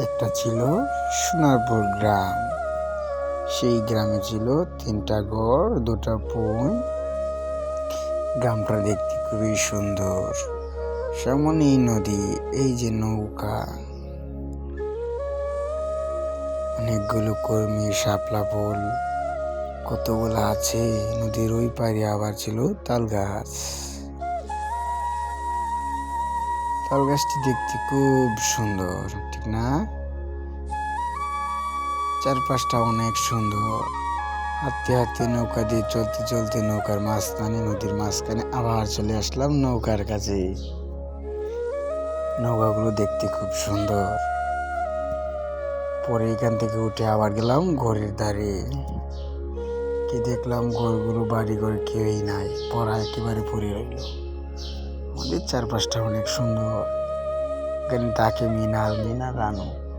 একটা ছিল সোনারপুর গ্রাম। সেই গ্রামে ছিল তিনটা ঘর, দুটা পুন গ্রামটা দেখতে খুবই সুন্দর। সামনেই নদী, এই যে নৌকা। অনেকগুলো কর্মী, শাপলা ফুল। কতগুলো আছে? নদীর ওই পারে আবার ছিল তাল গাছ। তাল গাছটি দেখতে খুব সুন্দর, ঠিক না? চারপাশটা অনেক সুন্দর। হাঁটতে হাঁটতে নৌকা দিয়ে চলতে চলতে নৌকার মাঝখানে, নদীর মাঝখানে আবার চলে আসলাম নৌকার কাছে। নৌকাগুলো দেখতে খুব সুন্দর। পরে এখান থেকে উঠে আবার গেলাম ঘরের ধারে। কি দেখলাম? ঘরগুলো বাড়ি ঘর কেউই নাই, পড়া একেবারে পড়ে রইল। চারপাশটা অনেক সুন্দর। এখানে ডাকে মিনার মিনার রানু।